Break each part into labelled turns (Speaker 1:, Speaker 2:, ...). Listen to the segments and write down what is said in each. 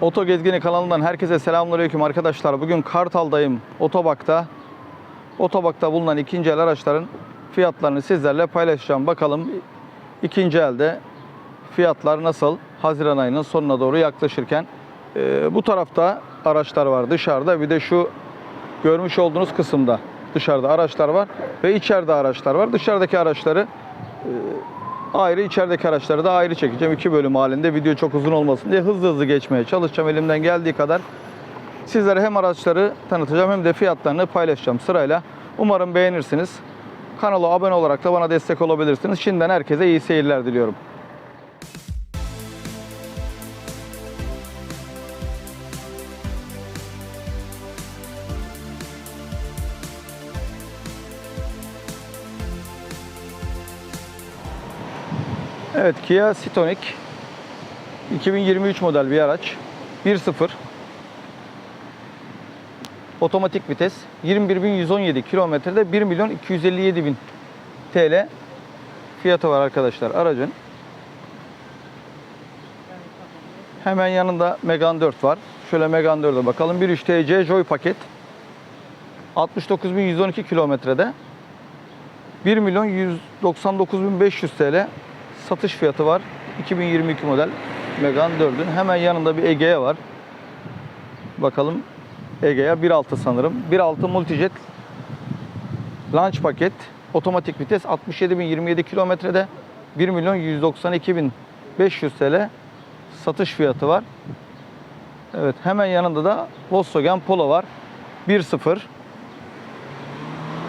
Speaker 1: Oto Gezgini kanalından herkese selamünaleyküm arkadaşlar. Bugün Kartal'dayım. Otobak'ta. Otobak'ta bulunan ikinci el araçların fiyatlarını sizlerle paylaşacağım. Bakalım ikinci elde fiyatlar nasıl? Haziran ayının sonuna doğru yaklaşırken. Ee, bu tarafta araçlar var dışarıda. Bir de şu görmüş olduğunuz kısımda dışarıda araçlar var ve içeride araçlar var. Dışarıdaki araçları ayrı, içerideki araçları da ayrı çekeceğim. iki bölüm halinde video çok uzun olmasın diye hızlı hızlı geçmeye çalışacağım elimden geldiği kadar. Sizlere hem araçları tanıtacağım hem de fiyatlarını paylaşacağım sırayla. Umarım beğenirsiniz. Kanala abone olarak da bana destek olabilirsiniz. Şimdiden herkese iyi seyirler diliyorum. Evet Kia Stonic 2023 model bir araç. 1.0 Otomatik vites 21.117 kilometrede 1 milyon 257 bin TL fiyatı var arkadaşlar aracın. Hemen yanında Megane 4 var. Şöyle Megane 4'e bakalım. 1.3 TC Joy paket 69.112 kilometrede 1 milyon 199 bin 500 TL satış fiyatı var. 2022 model Megane 4'ün. Hemen yanında bir Egea var. Bakalım Egea 1.6 sanırım. 1.6 Multijet Launch paket. Otomatik vites 67.027 kilometrede 1 milyon 192 bin 500 TL satış fiyatı var. Evet hemen yanında da Volkswagen Polo var. 1.0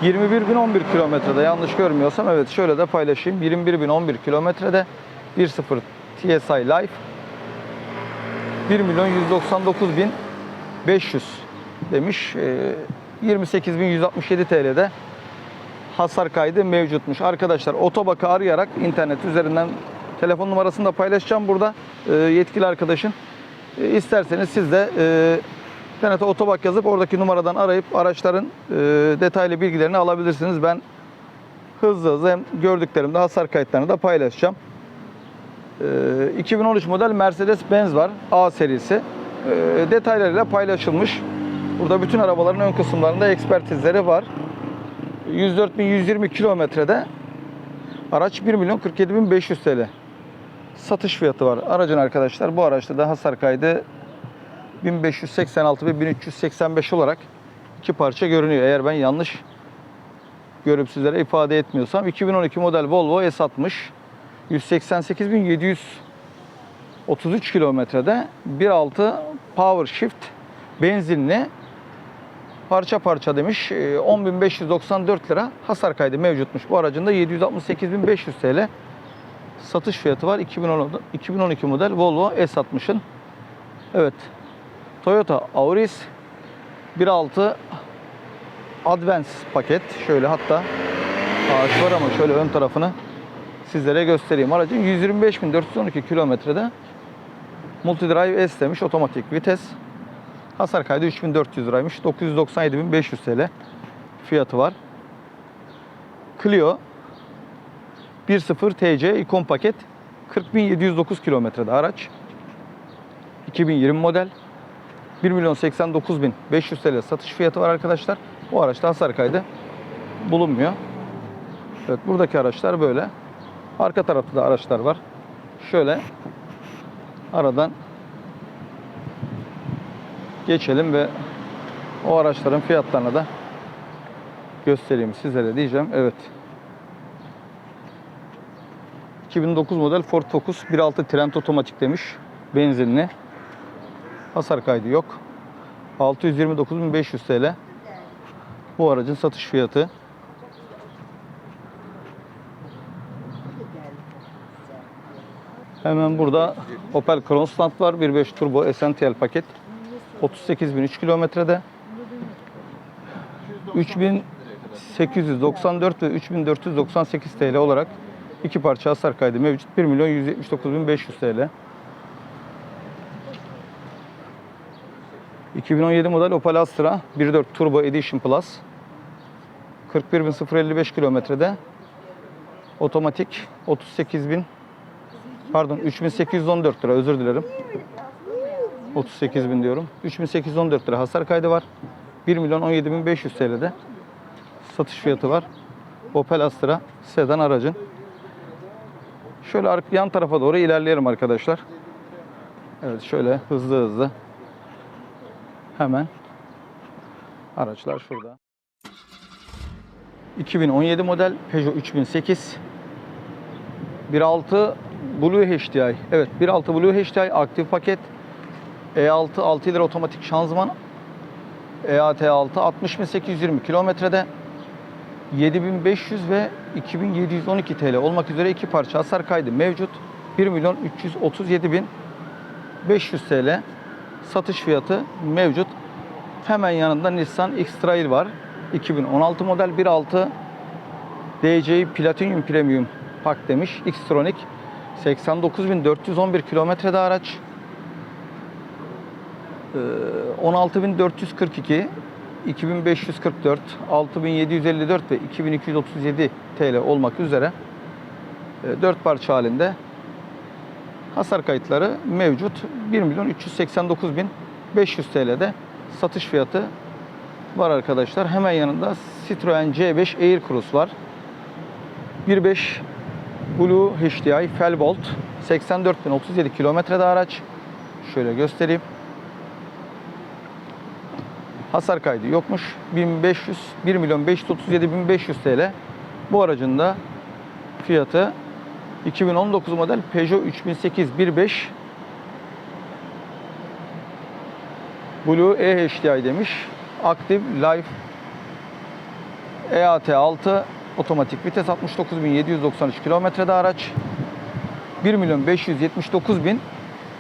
Speaker 1: 21.011 kilometrede yanlış görmüyorsam evet şöyle de paylaşayım. 21.011 kilometrede 1.0 TSI Life 1 milyon 199 bin 500 demiş. Ee, 28.167 TL'de hasar kaydı mevcutmuş. Arkadaşlar otobakı arayarak internet üzerinden telefon numarasını da paylaşacağım burada Ee, yetkili arkadaşın. Ee, isterseniz siz de internete otobak yazıp oradaki numaradan arayıp araçların e, detaylı bilgilerini alabilirsiniz. Ben hızlı hızlı hem gördüklerimde hasar kayıtlarını da paylaşacağım. Ee, 2013 model Mercedes-Benz var A serisi. Ee, detaylarıyla paylaşılmış. Burada bütün arabaların ön kısımlarında ekspertizleri var. 104.120 kilometrede araç 1 milyon 47.500 TL satış fiyatı var. Aracın arkadaşlar bu araçta da hasar kaydı 1586 ve 1385 olarak iki parça görünüyor. Eğer ben yanlış görüp sizlere ifade etmiyorsam 2012 model Volvo S60 188.733 kilometrede 1.6 Power Shift benzinli parça parça demiş. Ee, 10.594 lira hasar kaydı mevcutmuş. Bu aracın da 768.500 TL satış fiyatı var. 2010 2012 model Volvo S60'ın. Evet. Toyota Auris 1.6 Advance paket. Şöyle hatta ağaç var ama şöyle ön tarafını sizlere göstereyim. Aracın 125.412 kilometrede Multidrive S demiş otomatik vites. Hasar kaydı 3400 liraymış. 997.500 TL fiyatı var. Clio 1.0 TC ikon paket 40.709 kilometrede araç. 2020 model. 1 milyon 89 bin 500 TL satış fiyatı var arkadaşlar. Bu araçta hasar kaydı bulunmuyor. Evet buradaki araçlar böyle. Arka tarafta da araçlar var. Şöyle aradan geçelim ve o araçların fiyatlarını da göstereyim sizlere diyeceğim. Evet. 2009 model Ford Focus 1.6 Trent otomatik demiş. Benzinli. Hasar kaydı yok. 629.500 TL. Bu aracın satış fiyatı. Hemen burada Opel Kronstadt var. 1.5 turbo Essential paket. 38.003 kilometrede. 3894 ve 3498 TL olarak iki parça hasar kaydı mevcut. 1 milyon 179.500 TL. 2017 model Opel Astra 1.4 Turbo Edition Plus 41.055 kilometrede otomatik 38.000 pardon 3814 lira özür dilerim. 38 bin diyorum. 3814 lira hasar kaydı var. 1 milyon 17 bin 500 TL'de satış fiyatı var. Opel Astra sedan aracın. Şöyle yan tarafa doğru ilerleyelim arkadaşlar. Evet şöyle hızlı hızlı. Hemen araçlar şurada. 2017 model Peugeot 3008 1.6 Blue HDI. Evet 1.6 Blue HDI aktif paket. E6 6 ileri otomatik şanzıman. E EAT6 60.820 kilometrede 7500 ve 2712 TL olmak üzere iki parça hasar kaydı mevcut. 1 milyon 337 bin 500 TL satış fiyatı mevcut. Hemen yanında Nissan X-Trail var. 2016 model 1.6 DCI Platinum Premium Pak demiş. Xtronic 89.411 kilometrede araç. Ee, 16.442 2544 6754 ve 2237 TL olmak üzere 4 parça halinde hasar kayıtları mevcut. 1 milyon 389 bin 500 TL'de satış fiyatı var arkadaşlar. Hemen yanında Citroen C5 Aircross var. 1.5 Blue HDI Felbolt 84.037 kilometrede araç. Şöyle göstereyim. Hasar kaydı yokmuş. 1500 1 milyon 537 bin 500 TL. Bu aracın da fiyatı 2019 model Peugeot 3008 1.5 Blue eHDI demiş. Aktif Life EAT6 otomatik vites 69.793 kilometrede araç. 1 milyon 579 bin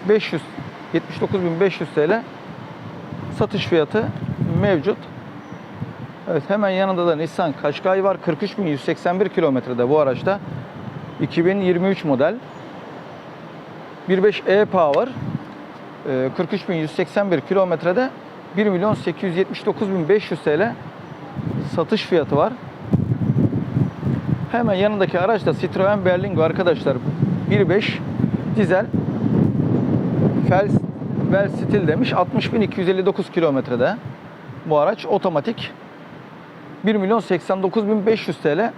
Speaker 1: 500 79.500 TL satış fiyatı mevcut. Evet hemen yanında da Nissan Qashqai var. 43.181 kilometrede bu araçta. 2023 model. 1.5 e-Power. Ee, 43.181 kilometrede 1 milyon 879.500 TL satış fiyatı var. Hemen yanındaki araç da Citroen Berlingo arkadaşlar. 1.5 dizel Fel, Vel Stil demiş. 60.259 kilometrede bu araç otomatik. 1 milyon 89.500 TL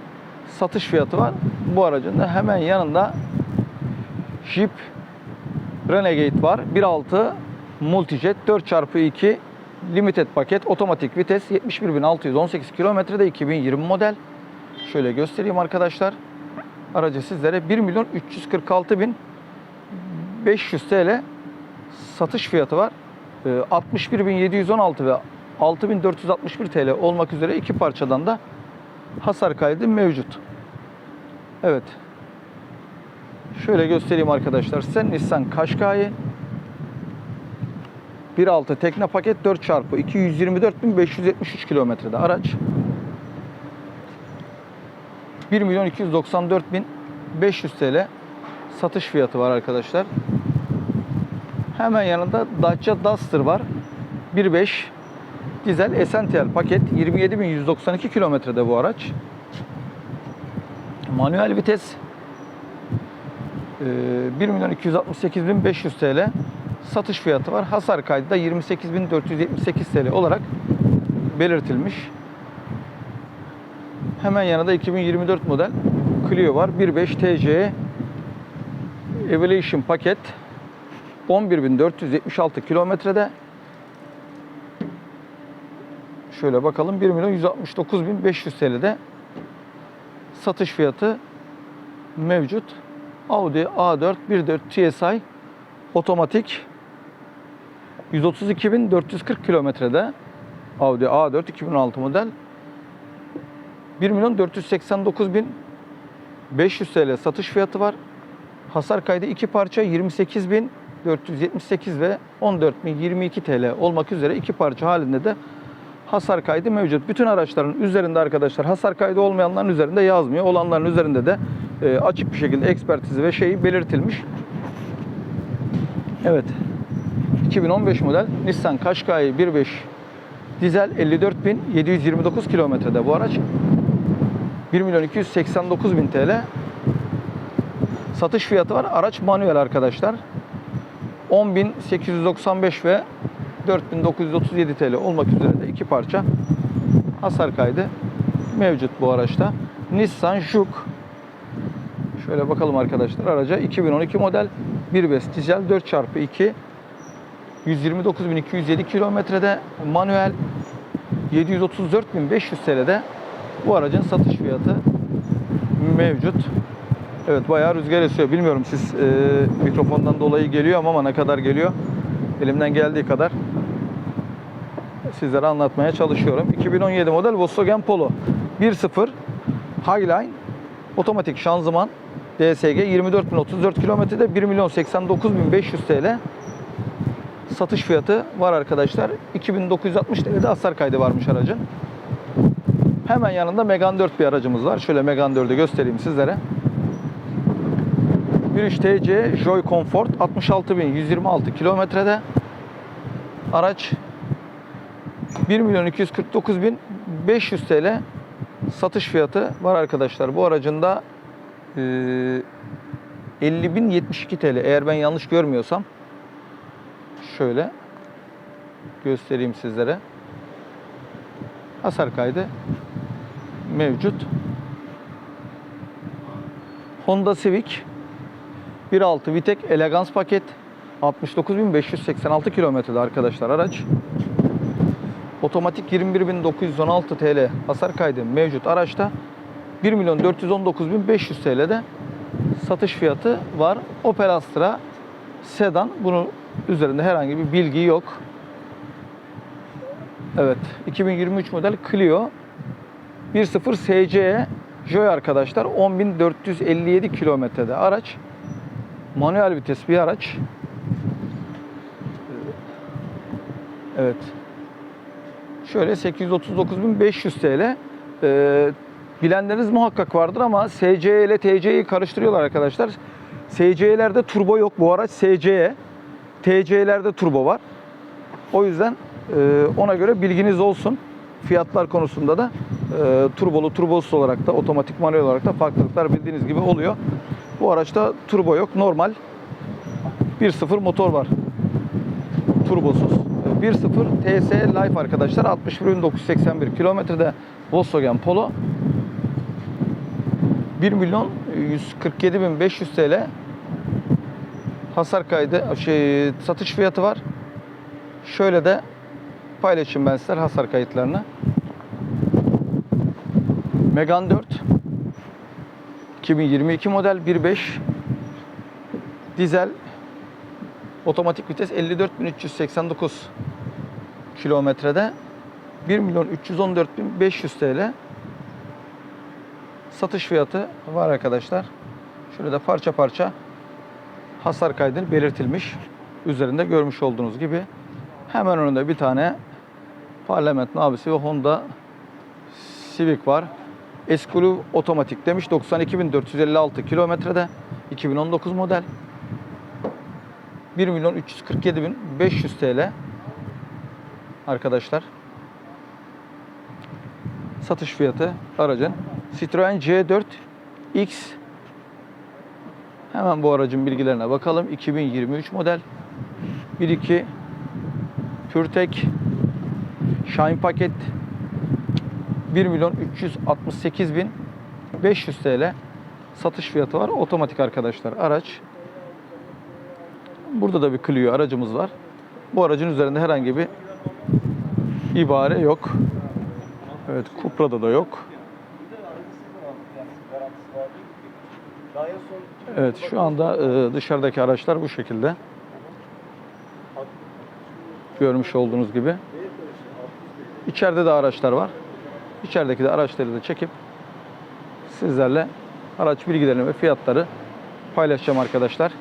Speaker 1: satış fiyatı var. Bu aracın da hemen yanında Jeep Renegade var. 1.6 Multijet 4x2 Limited paket otomatik vites 71.618 kilometrede 2020 model. Şöyle göstereyim arkadaşlar. Aracı sizlere 1 milyon 346 bin 500 TL satış fiyatı var. Ee, 61.716 ve 6.461 TL olmak üzere iki parçadan da hasar kaydı mevcut. Evet. Şöyle göstereyim arkadaşlar size. Nissan Qashqai 1.6 tekne paket 4 çarpı 224.573 kilometrede araç. 1 milyon 294 bin 500 TL satış fiyatı var arkadaşlar. Hemen yanında Dacia Duster var. 1.5 dizel Essential paket 27.192 kilometrede bu araç. Manuel vites e, 1 milyon 268 bin 500 TL satış fiyatı var. Hasar kaydı da 28.478 TL olarak belirtilmiş. Hemen yanında 2024 model Clio var. 1.5 TC Evolution paket 11.476 kilometrede. Şöyle bakalım 1 milyon 169.500 TL'de satış fiyatı mevcut. Audi A4 1.4 TSI otomatik 132.440 kilometrede Audi A4 2016 model 1 milyon 489.500 TL satış fiyatı var. Hasar kaydı iki parça 28.478 ve 14.022 TL olmak üzere iki parça halinde de hasar kaydı mevcut. Bütün araçların üzerinde arkadaşlar hasar kaydı olmayanların üzerinde yazmıyor. Olanların üzerinde de e, açık bir şekilde ekspertizi ve şeyi belirtilmiş. Evet. 2015 model Nissan Qashqai 1.5 dizel 54.729 kilometrede bu araç. 1 milyon 289 bin TL satış fiyatı var. Araç manuel arkadaşlar. 10.895 ve 4.937 TL olmak üzere de iki parça hasar kaydı mevcut bu araçta. Nissan Juke Şöyle bakalım arkadaşlar araca 2012 model 1.5 dizel 4x2 129.207 kilometrede manuel 734.500 TL'de bu aracın satış fiyatı mevcut. Evet bayağı rüzgar esiyor. Bilmiyorum siz e, mikrofondan dolayı geliyor ama ne kadar geliyor. Elimden geldiği kadar sizlere anlatmaya çalışıyorum. 2017 model Volkswagen Polo 1.0 Highline otomatik şanzıman DSG 24.034 kilometrede 1 milyon 89.500 TL satış fiyatı var arkadaşlar. 2960 TL'de hasar kaydı varmış aracın. Hemen yanında Megane 4 bir aracımız var. Şöyle Megane 4'ü göstereyim sizlere. 1.3 TC Joy Comfort 66.126 kilometrede araç 1 milyon 249.500 TL satış fiyatı var arkadaşlar. Bu aracın da e, 50.072 TL eğer ben yanlış görmüyorsam şöyle göstereyim sizlere. Hasar kaydı mevcut. Honda Civic 1.6 Vitek Elegance paket 69.586 kilometrede arkadaşlar araç. Otomatik 21.916 TL hasar kaydı mevcut araçta. 1 milyon 419.500 TL'de satış fiyatı var. Opel Astra sedan. Bunun üzerinde herhangi bir bilgi yok. Evet. 2023 model Clio 1.0 SCE Joy arkadaşlar 10.457 kilometrede araç. Manuel vites bir araç. Evet. Şöyle 839.500 TL. Ee, bilenleriniz muhakkak vardır ama SCE ile TC'yi karıştırıyorlar arkadaşlar. SCE'lerde turbo yok. Bu araç SCE. TC'lerde turbo var. O yüzden e, ona göre bilginiz olsun. Fiyatlar konusunda da e, turbolu, turbosuz olarak da otomatik manuel olarak da farklılıklar bildiğiniz gibi oluyor. Bu araçta turbo yok. Normal 1.0 motor var. Turbosuz. 1.0 TS Life arkadaşlar. 61.981 kilometrede Volkswagen Polo. 1 milyon 147.500 TL hasar kaydı şey satış fiyatı var. Şöyle de paylaşayım ben sizler hasar kayıtlarını. Megane 4 2022 model 1.5 dizel otomatik vites 54.389 kilometrede 1 milyon 314.500 TL satış fiyatı var arkadaşlar. De parça parça hasar kaydını belirtilmiş. Üzerinde görmüş olduğunuz gibi. Hemen önünde bir tane Parlament Navisi ve Honda Civic var. Esculu otomatik demiş. 92.456 kilometrede. 2019 model. 1 milyon 347.500 TL arkadaşlar. Satış fiyatı aracın. Citroen C4 X Hemen bu aracın bilgilerine bakalım. 2023 model. 1.2 PureTech Shine paket 1 milyon 368 bin 500 TL satış fiyatı var. Otomatik arkadaşlar araç. Burada da bir Clio aracımız var. Bu aracın üzerinde herhangi bir ibare yok. Evet, Cupra'da da yok. Evet, şu anda e, dışarıdaki araçlar bu şekilde. Görmüş olduğunuz gibi. İçeride de araçlar var. İçerideki de araçları da çekip sizlerle araç bilgilerini ve fiyatları paylaşacağım arkadaşlar.